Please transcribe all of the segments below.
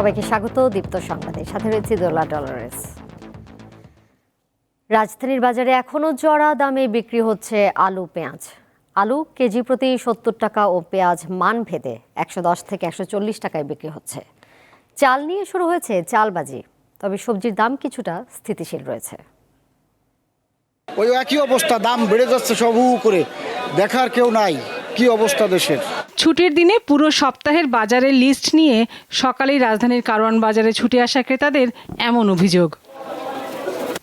সবাইকে স্বাগত দীপ্ত সংবাদে। সাথে রয়েছে দোলা ডলারেস। রাজধানীর বাজারে এখনও জড়া দামে বিক্রি হচ্ছে আলু, পেঁয়াজ। আলু কেজি প্রতি সত্তর টাকা ও পেঁয়াজ মান ভেদে একশো দশ থেকে একশো চল্লিশ টাকায় বিক্রি হচ্ছে। চাল নিয়ে শুরু হয়েছে চালবাজি, তবে সবজির দাম কিছুটা স্থিতিশীল রয়েছে। ওই একই অবস্থা, দাম বেড়ে যাচ্ছে সব করে দেখার কেউ নাই। কি অবস্থা দেশের? ছুটির দিনে পুরো সপ্তাহের বাজারের লিস্ট নিয়ে সকালেই রাজধানীর কারওয়ান বাজারে ছুটে আসা ক্রেতাদের এমন অভিযোগ।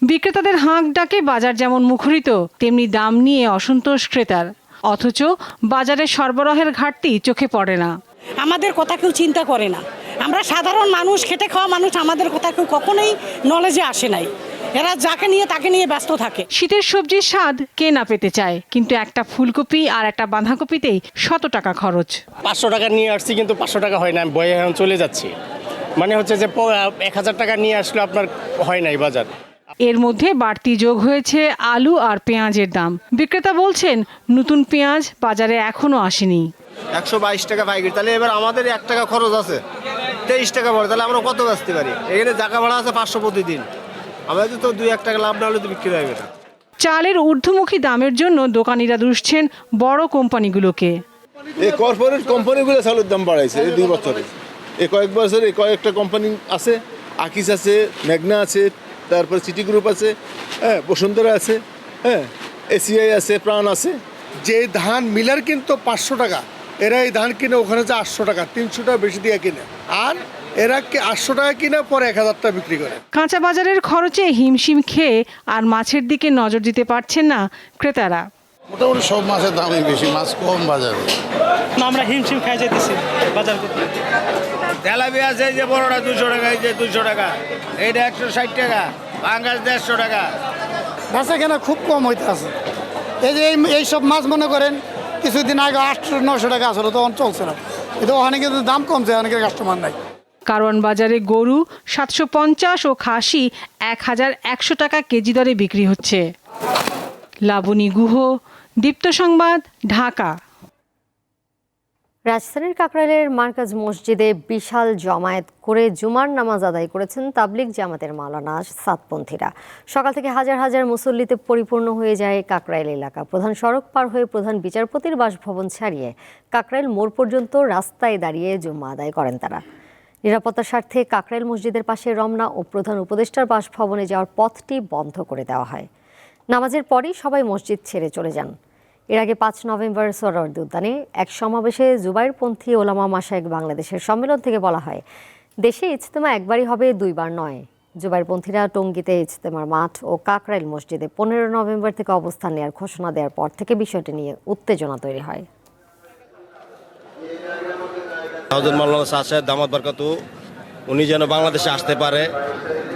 বিক্রেতাদের হাঁক ডাকে বাজার যেমন মুখরিত তেমনি দাম নিয়ে অসন্তোষ ক্রেতার। অথচ বাজারে সরবরাহের ঘাটতি চোখে পড়ে না। আমাদের কথা কেউ চিন্তা করে না। আমরা সাধারণ মানুষ খেটে খাওয়া মানুষ আমাদের কথা কেউ কখনোই নলেজে আসে নাই। এরা যাকে নিয়ে তাকে নিয়ে ব্যস্ত থাকে। শীতের সবজির স্বাদ কে না পেতে চায়? কিন্তু একটা ফুলকপি আর একটা বাঁধাকপিতেই শত টাকা খরচ। পাঁচশো টাকা নিয়ে আসছি কিন্তু পাঁচশো টাকা হয় না আমি বয়ে এখন চলে যাচ্ছি। মানে হচ্ছে যে এক হাজার টাকা নিয়ে আসলে আপনার হয় নাই বাজার। এর মধ্যে বাড়তি যোগ হয়েছে আলু আর পেঁয়াজের দাম। বিক্রেতা বলছেন নতুন পেঁয়াজ বাজারে এখনও আসেনি। একশো বাইশ টাকা পাইকারি। তাহলে এবার আমাদের এক টাকা খরচ আছে তেইশ টাকা পড়ে তাহলে আমরা কত বেচতে পারি? এখানে জায়গা ভাড়া আছে পাঁচশো প্রতিদিন। আমাদের তো দুই এক টাকা লাভ না হলে তো বিক্রি হবে না চালের ঊর্ধ্বমুখী দামের জন্য দোকানিরা দুষছেন বড় কোম্পানিগুলোকে। এই কর্পোরেট কোম্পানিগুলো চালের দাম বাড়াইছে এই দুই বছরে। এই কয়েক বছরে এই কয়েকটা কোম্পানি আছে আকিস আছে মেঘনা আছে তারপর সিটি গ্রুপ আছে হ্যাঁ বসুন্ধরা আছে হ্যাঁ এসিআই আছে প্রাণ আছে। যে ধান মিলার কিন্তু পাঁচশো টাকা। এরা এই ধান কিনে ওখানে যে আটশো টাকা তিনশো টাকা বেশি দিয়ে কিনে। আর এরা কি আটশো টাকা কিনে পরে এক হাজার টাকা বিক্রি করে। কাঁচা বাজারের খরচে হিমশিম খেয়ে আর মাছের দিকে নজর দিতে পারছেন না ক্রেতারা। মোটামুটি সব মাছের দামই বেশি মাছ কম বাজারে। আমরা হিমশিম খাই যেতেছি বাজার করতে। তেলাপি আছে এই যে বড়টা দুশো টাকা এই যে দুশো টাকা এইটা একশো ষাট টাকা পাঙ্গাস দেড়শো টাকা। বেচা কেনা খুব কম হইতে আছে এই যে এই- এই সব মাছ মনে করেন কিছুদিন আগে আটশো নশো টাকা আসলে, তখন চলছে না। কিন্তু ওখানে কিন্তু দাম কমছে অনেকের কাস্টমার নাই। কারওয়ান বাজারে গরু সাতশো পঞ্চাশ ও খাসি এক হাজার একশো টাকা কেজি দরে বিক্রি হচ্ছে। লাবণী গুহ, দীপ্ত সংবাদ, ঢাকা। রাজধানীর কাকরাইলের মার্কাজ মসজিদে বিশাল জমায়েত করে জুমার নামাজ আদায় করেছেন তাবলিগ জামাতের মাওলানা সাতপন্থীরা সকাল থেকে হাজার হাজার মুসল্লিতে পরিপূর্ণ হয়ে যায় কাকরাইল এলাকা। প্রধান সড়ক পার হয়ে প্রধান বিচারপতির বাসভবন ছাড়িয়ে কাকরাইল মোড় পর্যন্ত রাস্তায় দাঁড়িয়ে জুম্মা আদায় করেন তারা। নিরাপত্তার স্বার্থে কাকরাইল মসজিদের পাশে রমনা ও প্রধান উপদেষ্টার বাসভবনে যাওয়ার পথটি বন্ধ করে দেওয়া হয়। নামাজের পরই সবাই মসজিদ ছেড়ে চলে যান। এর আগে পাঁচ নভেম্বর সোহরাওয়ার্দী উদ্যানে এক সমাবেশে জুবাইরপন্থী ওলামা মাসায়েক বাংলাদেশের সম্মেলন থেকে বলা হয়, দেশে ইজতেমা একবারই হবে, দুইবার নয়। জুবাইরপন্থীরা টঙ্গীতে ইজতেমার মাঠ ও কাকরাইল মসজিদে পনেরো নভেম্বর থেকে অবস্থান নেওয়ার ঘোষণা দেওয়ার পর থেকে বিষয়টি নিয়ে উত্তেজনা তৈরি হয়। সাদ সাহেব দামাত বরকাতু, উনি যেন বাংলাদেশে আসতে পারে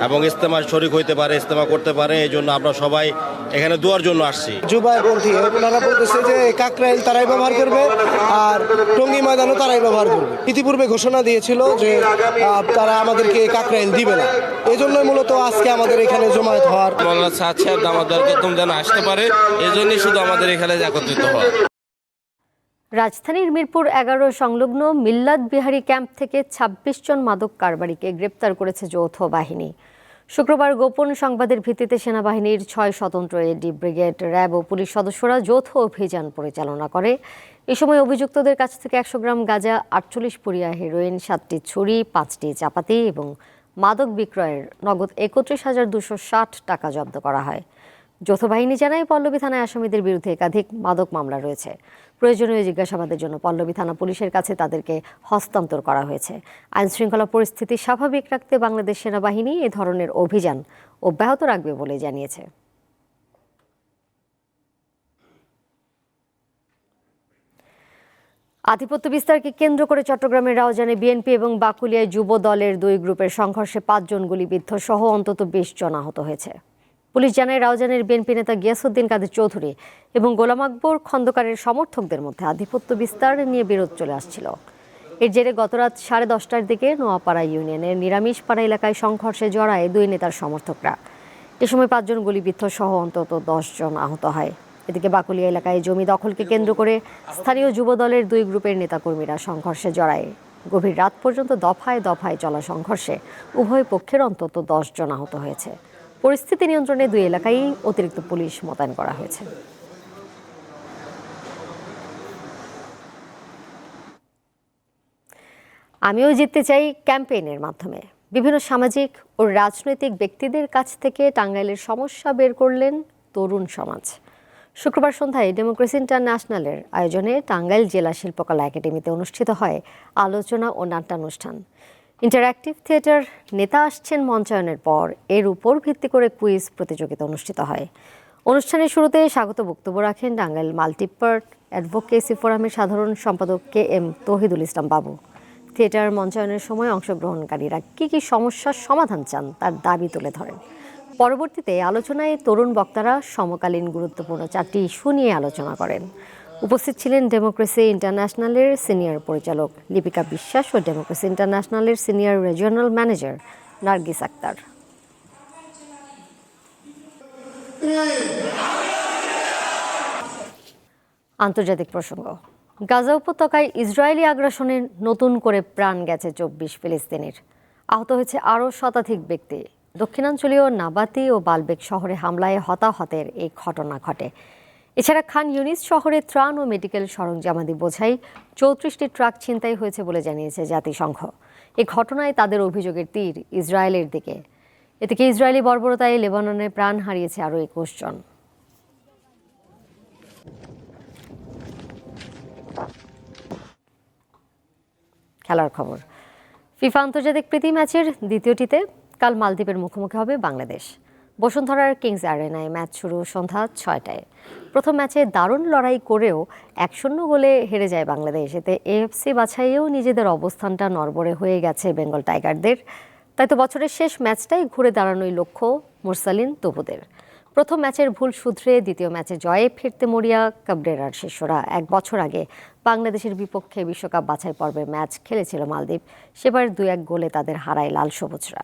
এবং ইস্তেমা শরিক হইতে পারে ইস্তেমা করতে পারে, এই জন্য আমরা সবাই এখানে দুয়ার জন্য আসছি। যুবাপন্থী ওনারা বলতেছে যে কাকরাইল তারাই ব্যবহার করবে আর টঙ্গী ময়দানও তারাই ব্যবহার করবে। ইতিপূর্বে ঘোষণা দিয়েছিল যে তারা আমাদেরকে কাকরাইল দিবে না। এই জন্যই মূলত আজকে আমাদের এখানে জমায়েত হওয়ার মোল্লা সাদ সাহেব দামাত বরকতুম যেন আসতে পারে এই জন্যই শুধু আমাদের এখানে একত্রিত হওয়া। রাজধানীর মিরপুর এগারো সংলগ্ন মিল্লাদ বিহারী ক্যাম্প থেকে ২৬ জন মাদক কারবারিকে গ্রেপ্তার করেছে যৌথ বাহিনী। শুক্রবার গোপন সংবাদের ভিত্তিতে সেনাবাহিনীর ছয় স্বতন্ত্র এডি ব্রিগেড, র্যাব ও পুলিশ সদস্যরা যৌথ অভিযান পরিচালনা করে। এ সময় অভিযুক্তদের কাছ থেকে একশো গ্রাম গাঁজা, আটচল্লিশ পুরিয়া হেরোইন, সাতটি ছুরি, পাঁচটি চাপাতি এবং মাদক বিক্রয়ের নগদ একত্রিশ হাজার দুশো ষাট টাকা জব্দ করা হয়। যৌথ বাহিনী জানায়, পল্লবী থানায় আসামিদের বিরুদ্ধে একাধিক মাদক মামলা রয়েছে। প্রয়োজনীয় জিজ্ঞাসাবাদের জন্য পল্লবী থানা পুলিশের কাছে তাদেরকে হস্তান্তর করা হয়েছে। আইন শৃঙ্খলা পরিস্থিতি স্বাভাবিক রাখতে বাংলাদেশ সেনাবাহিনী এ ধরনের অভিযান অব্যাহত রাখবে বলে জানিয়েছে। আধিপত্য বিস্তারকে কেন্দ্র করে চট্টগ্রামের রাউজানে বিএনপি এবং বাকুলিয়ায় যুব দলের দুই গ্রুপের সংঘর্ষে পাঁচজন গুলিবিদ্ধ সহ অন্তত বিশ জন আহত হয়েছে। পুলিশ জানায় রাউজানের বিএনপি নেতা গিয়াসুদ্দিন কাদের চৌধুরী এবং গোলাম আকবর খন্দকারের সমর্থকদের মধ্যে আধিপত্য বিস্তার নিয়ে বিরোধ চলে আসছিল। এর জেরে গতরাত সাড়ে দশটার দিকে নোয়াপাড়া ইউনিয়নের নিরামিষপাড়া এলাকায় সংঘর্ষে জড়ায় দুই নেতার সমর্থকরা। এ সময় পাঁচজন গুলিবিদ্ধ সহ অন্তত দশ জন আহত হয়। এদিকে বাকুলিয়া এলাকায় জমি দখলকে কেন্দ্র করে স্থানীয় যুব দলের দুই গ্রুপের নেতাকর্মীরা সংঘর্ষে জড়ায়। গভীর রাত পর্যন্ত দফায় দফায় চলা সংঘর্ষে উভয় পক্ষের অন্তত দশ জন আহত হয়েছে। পরিস্থিতি নিয়ন্ত্রণে দুই এলাকায় অতিরিক্ত পুলিশ মোতায়েন করা হয়েছে। আমিও জিততে চাই ক্যাম্পেইনের মাধ্যমে। বিভিন্ন সামাজিক ও রাজনৈতিক ব্যক্তিদের কাছ থেকে টাঙ্গাইলের সমস্যা বের করলেন তরুণ সমাজ। শুক্রবার সন্ধ্যায় ডেমোক্রেসি ইন্টারন্যাশনালের আয়োজনে টাঙ্গাইল জেলা শিল্পকলা একাডেমিতে অনুষ্ঠিত হয় আলোচনা ও নাট্যানুষ্ঠান। ইন্টারঅ্যাক্টিভ থিয়েটার নেতা আসছেন মঞ্চায়নের পর, এর উপর ভিত্তি করে কুইজ প্রতিযোগিতা অনুষ্ঠিত হয়। অনুষ্ঠানের শুরুতে স্বাগত বক্তব্য রাখেন টাঙ্গাইল মাল্টিপার্ট অ্যাডভোকেসি ফোরামের সাধারণ সম্পাদক কে এম তহিদুল ইসলাম বাবু। থিয়েটার মঞ্চায়নের সময় অংশগ্রহণকারীরা কী কী সমস্যার সমাধান চান তার দাবি তুলে ধরেন। পরবর্তীতে আলোচনায় তরুণ বক্তারা সমকালীন গুরুত্বপূর্ণ চারটি ইস্যু নিয়ে আলোচনা করেন। উপস্থিত ছিলেন ডেমোক্রেসি ইন্টারন্যাশনালের সিনিয়র পরিচালক লিপিকা বিশ্বাস ও democracy ইন্টারন্যাশনালের senior regional manager Nargis Akter আন্তর্জাতিক প্রসঙ্গ। গাজা উপত্যকায় ইসরায়েলি আগ্রাসনে নতুন করে প্রাণ গেছে চব্বিশ ফিলিস্তিনির। আহত হয়েছে আরও শতাধিক ব্যক্তি। দক্ষিণাঞ্চলীয় নাবাতি ও বালবেক শহরে হামলায় হতাহতের এই ঘটনা ঘটে। এছাড়া খান ইউনিস শহরে ত্রাণ ও মেডিকেল সরঞ্জামাদি বোঝাই চৌত্রিশটি ট্রাক ছিনতাই হয়েছে বলে জানিয়েছে জাতিসংঘ। এ ঘটনায় তাদের অভিযোগের তীর ইসরায়েলের দিকে। এদিকে ইসরায়েলি বর্বরতায় লেবাননে প্রাণ হারিয়েছে আরও একুশ জন। খেলার খবর। ফিফা আন্তর্জাতিক প্রীতি ম্যাচের দ্বিতীয়টিতে কাল মালদ্বীপের মুখোমুখি হবে বাংলাদেশ। বসুন্ধরার কিংস অ্যারেনায় ম্যাচ শুরু সন্ধ্যা ছয়টায়। প্রথম ম্যাচে দারুণ লড়াই করেও এক শূন্য গোলে হেরে যায় বাংলাদেশ। এতে এএফসি বাছাইয়েও নিজেদের অবস্থানটা নড়বড়ে হয়ে গেছে বেঙ্গল টাইগারদের। তাই তো বছরের শেষ ম্যাচটাই ঘুরে দাঁড়ানোই লক্ষ্য মুরসালিন তবুদের প্রথম ম্যাচের ভুল শুধরে দ্বিতীয় ম্যাচে জয়ে ফিরতে মরিয়া কাবরেরার শিষ্যরা। এক বছর আগে বাংলাদেশের বিপক্ষে বিশ্বকাপ বাছাই পর্বের ম্যাচ খেলেছিল মালদ্বীপ। সেবার দু এক গোলে তাদের হারায় লাল সবুজরা।